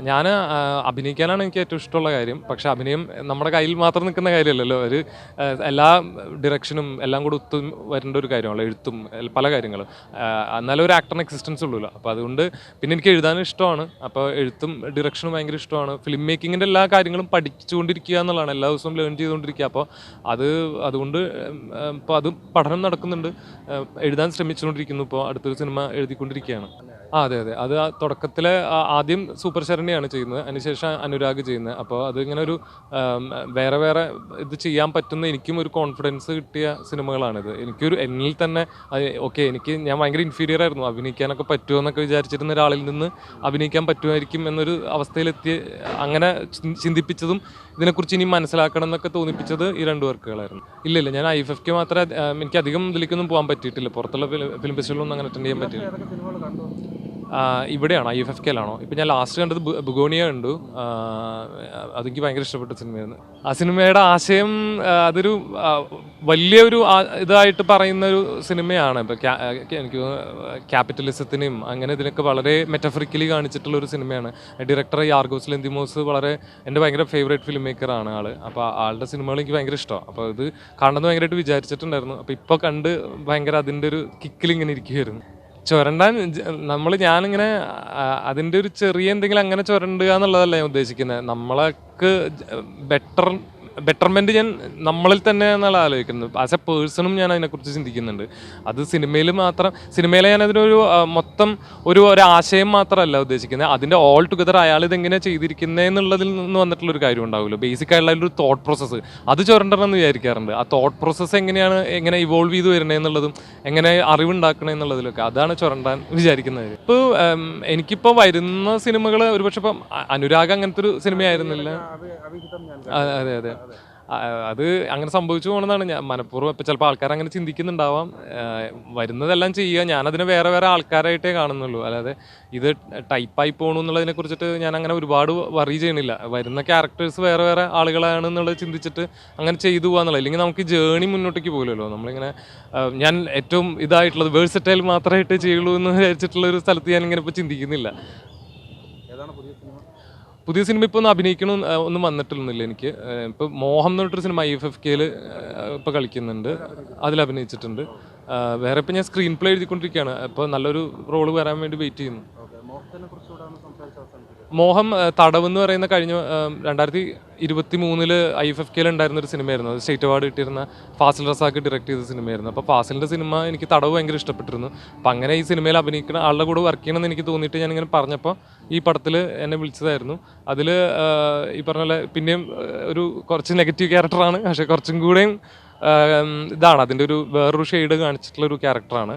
ഞാൻ അഭിനയിക്കാനാണ് എനിക്ക് ഏറ്റവും ഇഷ്ടമുള്ള കാര്യം. പക്ഷെ അഭിനയം നമ്മുടെ കയ്യിൽ മാത്രം നിൽക്കുന്ന കാര്യമല്ലല്ലോ. ഒരു എല്ലാ ഡിറക്ഷനും എല്ലാം കൂടെ ഒത്തു വരേണ്ട ഒരു കാര്യമാണല്ലോ. എഴുത്തും പല കാര്യങ്ങളും. എന്നാലും ഒരു ആക്ടറിന് എക്സിസ്റ്റൻസ് ഉള്ളൂല്ലോ. അപ്പോൾ അതുകൊണ്ട് പിന്നെ എനിക്ക് എഴുതാനും ഇഷ്ടമാണ്. അപ്പോൾ എഴുത്തും ഡിറക്ഷനും ഭയങ്കര ഇഷ്ടമാണ്. ഫിലിം മേക്കിങ്ങിന്റെ എല്ലാ കാര്യങ്ങളും പഠിച്ചുകൊണ്ടിരിക്കുക എന്നുള്ളതാണ്. എല്ലാ ദിവസവും ലേൺ ചെയ്തുകൊണ്ടിരിക്കുക. അപ്പോൾ അത് അതുകൊണ്ട് ഇപ്പോൾ അത് പഠനം നടക്കുന്നുണ്ട്. എഴുതാൻ ശ്രമിച്ചുകൊണ്ടിരിക്കുന്നു. ഇപ്പോൾ അടുത്തൊരു സിനിമ എഴുതിക്കൊണ്ടിരിക്കുകയാണ്. ആ അതെ അതെ. അത് ആ തുടക്കത്തിലെ ആ- ആദ്യം സൂപ്പർ ശരണ്യാണ് ചെയ്യുന്നത്. അതിനുശേഷം അനുരാഗ് ചെയ്യുന്നത്. അപ്പോൾ അത് ഇങ്ങനെ ഒരു ആം, വേറെ വേറെ ഇത് ചെയ്യാൻ പറ്റുന്ന എനിക്കും ഒരു കോൺഫിഡൻസ് കിട്ടിയ സിനിമകളാണിത്. എനിക്കൊരു എന്നിൽ തന്നെ ഓക്കെ എനിക്ക് ഞാൻ ഭയങ്കര ഇൻഫീരിയർ ആയിരുന്നു. അഭിനയിക്കാനൊക്കെ പറ്റുമോ എന്നൊക്കെ വിചാരിച്ചിരുന്ന ഒരാളിൽ നിന്ന് അഭിനയിക്കാൻ പറ്റുമായിരിക്കും എന്നൊരു അവസ്ഥയിലെത്തി അങ്ങനെ ചിന്തി- ചിന്തിപ്പിച്ചതും ഇതിനെക്കുറിച്ച് ഇനി മനസ്സിലാക്കണം എന്നൊക്കെ തോന്നിപ്പിച്ചത് ഈ രണ്ട് വർക്കുകളായിരുന്നു. ഇല്ല ഇല്ല. ഞാൻ ഐ എഫ് എഫ് മാത്രമേ എനിക്കധികം എനിക്ക് അധികം ഇതിലേക്കൊന്നും പോകാൻ പറ്റിയിട്ടില്ല. പുറത്തുള്ള ഫിലിം ഫെസ്റ്റിവലൊന്നും അങ്ങനെ അറ്റൻഡ് ചെയ്യാൻ പറ്റില്ല ആ, ഇവിടെയാണോ ഐ എഫ് എഫ് കെയിലാണോ ഇപ്പം ഞാൻ ലാസ്റ്റ് കണ്ടത് ബുഗോണിയ കണ്ടു. അതെനിക്ക് ഭയങ്കര ഇഷ്ടപ്പെട്ട സിനിമയായിരുന്നു. ആ സിനിമയുടെ ആശയം അതൊരു വലിയൊരു ഇതായിട്ട് പറയുന്ന ഒരു സിനിമയാണ്. ഇപ്പം എനിക്ക് ക്യാപിറ്റലിസത്തിനെയും അങ്ങനെ ഇതിനൊക്കെ വളരെ മെറ്റഫറിക്കലി കാണിച്ചിട്ടുള്ള ഒരു സിനിമയാണ്. ഡയറക്ടർ യാർഗോസ് ലെന്തിമോസ് വളരെ എന്റെ ഭയങ്കര ഫേവറേറ്റ് ഫിലിം മേക്കറാണ് ആൾ അപ്പോൾ ആളുടെ സിനിമകൾ എനിക്ക് ഭയങ്കര ഇഷ്ടമാണ്. അപ്പോൾ ഇത് കാണണമെന്ന് ഭയങ്കരമായിട്ട് വിചാരിച്ചിട്ടുണ്ടായിരുന്നു. അപ്പോൾ ഇപ്പോൾ കണ്ട് ഭയങ്കര അതിന്റെ ഒരു കിക്കിൽ ഇങ്ങനെ ഇരിക്കുകയായിരുന്നു ചുരണ്ടാൻ നമ്മൾ ഞാനിങ്ങനെ അതിന്റെ ഒരു ചെറിയ എന്തെങ്കിലും അങ്ങനെ ചുരണ്ടുക എന്നുള്ളതല്ല ഞാൻ ഉദ്ദേശിക്കുന്നത് നമ്മളൊക്കെ ബെറ്റർ ബെറ്റർമെന്റ് ഞാൻ നമ്മളിൽ തന്നെ എന്നാണ് ആലോചിക്കുന്നത്. ആസ് എ പേഴ്സണും ഞാൻ അതിനെക്കുറിച്ച് ചിന്തിക്കുന്നുണ്ട്. അത് സിനിമയിൽ മാത്രം സിനിമയിലെ ഞാൻ അതിനൊരു ആ, മൊത്തം ഒരു ഒരാശയം മാത്രമല്ല ഉദ്ദേശിക്കുന്നത്. അതിന്റെ ഓൾ ടുഗദർ അയാൾ ഇതെങ്ങനെ ചെയ്തിരിക്കുന്നത് എന്നുള്ളതിൽ നിന്ന് വന്നിട്ടുള്ളൊരു കാര്യം ഉണ്ടാവുമല്ലോ. ബേസിക് ആയിട്ടുള്ള ഒരു തോട്ട് പ്രോസസ്സ് അത് ചുരണ്ടെന്ന് വിചാരിക്കാറുണ്ട്. ആ തോട്ട് പ്രോസസ്സ് എങ്ങനെയാണ് എങ്ങനെ ഇവോൾവ് ചെയ്ത് വരുന്നത് എന്നുള്ളതും എങ്ങനെ അറിവുണ്ടാക്കണേ എന്നുള്ളതിലൊക്കെ അതാണ് ചുരണ്ടാൻ വിചാരിക്കുന്നത്. ഇപ്പോൾ എനിക്കിപ്പോൾ വരുന്ന സിനിമകൾ ഒരുപക്ഷെ ഇപ്പം അനുരാഗ് അങ്ങനത്തെ ഒരു സിനിമയായിരുന്നില്ല അതെ അതെ. അത് അങ്ങനെ സംഭവിച്ചു പോകണമെന്നാണ് ഞാൻ മനഃപൂർവം ഇപ്പം ചിലപ്പോൾ ആൾക്കാർ അങ്ങനെ ചിന്തിക്കുന്നുണ്ടാവാം. വരുന്നതെല്ലാം ചെയ്യുക ഞാനതിനെ വേറെ വേറെ ആൾക്കാരായിട്ടേ കാണുന്നുള്ളൂ. അല്ലാതെ ഇത് ടൈപ്പായി പോകണു എന്നുള്ളതിനെ കുറിച്ചിട്ട് ഞാൻ അങ്ങനെ ഒരുപാട് വറി ചെയ്യണില്ല. വരുന്ന ക്യാരക്ടേഴ്സ് വേറെ വേറെ ആളുകളാണ് എന്നുള്ളത് ചിന്തിച്ചിട്ട് അങ്ങനെ ചെയ്തു പോകാന്നുള്ളത് അല്ലെങ്കിൽ നമുക്ക് ജേണി മുന്നോട്ടേക്ക് പോകില്ലല്ലോ. നമ്മളിങ്ങനെ ഞാൻ ഏറ്റവും ഇതായിട്ടുള്ളത് വേഴ്സറ്റൈൽ മാത്രമായിട്ട് ചെയ്യുള്ളൂ എന്ന് വിചാരിച്ചിട്ടുള്ള ഒരു സ്ഥലത്ത് ഞാൻ ഇങ്ങനെ ഇപ്പോൾ ചിന്തിക്കുന്നില്ല. പുതിയ സിനിമ ഇപ്പോൾ ഒന്ന് അഭിനയിക്കണം ഒന്നും വന്നിട്ടൊന്നുമില്ല എനിക്ക്. ഇപ്പോൾ മോഹം എന്ന് പറഞ്ഞിട്ടൊരു സിനിമ ഐ എഫ് എഫ് കെയിൽ ഇപ്പോൾ കളിക്കുന്നുണ്ട്. അതിൽ അഭിനയിച്ചിട്ടുണ്ട്. വേറെ ഇപ്പോൾ ഞാൻ സ്ക്രീൻ പ്ലേ എഴുതിക്കൊണ്ടിരിക്കുകയാണ്. ഇപ്പോൾ നല്ലൊരു റോൾ വരാൻ വേണ്ടി വെയിറ്റ് ചെയ്യുന്നു. മോഹം തടവ് എന്ന് പറയുന്ന കഴിഞ്ഞ രണ്ടായിരത്തി ഇരുപത്തി മൂന്നിൽ ഐ എഫ് എഫ് കെയിൽ ഉണ്ടായിരുന്ന ഒരു സിനിമയായിരുന്നു. അത് സ്റ്റേറ്റ് അവാർഡ് കിട്ടിയിരുന്ന ഫാസിൽ റസാക്ക് ഡയറക്ട് ചെയ്ത സിനിമയായിരുന്നു. അപ്പോൾ ഫാസിലിന്റെ സിനിമ എനിക്ക് തടവ് ഭയങ്കര ഇഷ്ടപ്പെട്ടിരുന്നു. അപ്പം അങ്ങനെ ഈ സിനിമയിൽ അഭിനയിക്കുന്ന ആളുടെ കൂടെ വർക്ക് ചെയ്യണമെന്ന് എനിക്ക് തോന്നിയിട്ട് ഞാനിങ്ങനെ പറഞ്ഞപ്പോൾ ഈ പടത്തിൽ എന്നെ വിളിച്ചതായിരുന്നു. അതിൽ ഈ പറഞ്ഞ പോലെ പിന്നെയും ഒരു കുറച്ച് നെഗറ്റീവ് ക്യാരക്ടറാണ് പക്ഷേ കുറച്ചും കൂടെയും ഇതാണ്. അതിന്റെ ഒരു വേറൊരു ഷെയ്ഡ് കാണിച്ചിട്ടുള്ള ഒരു ക്യാരക്ടറാണ്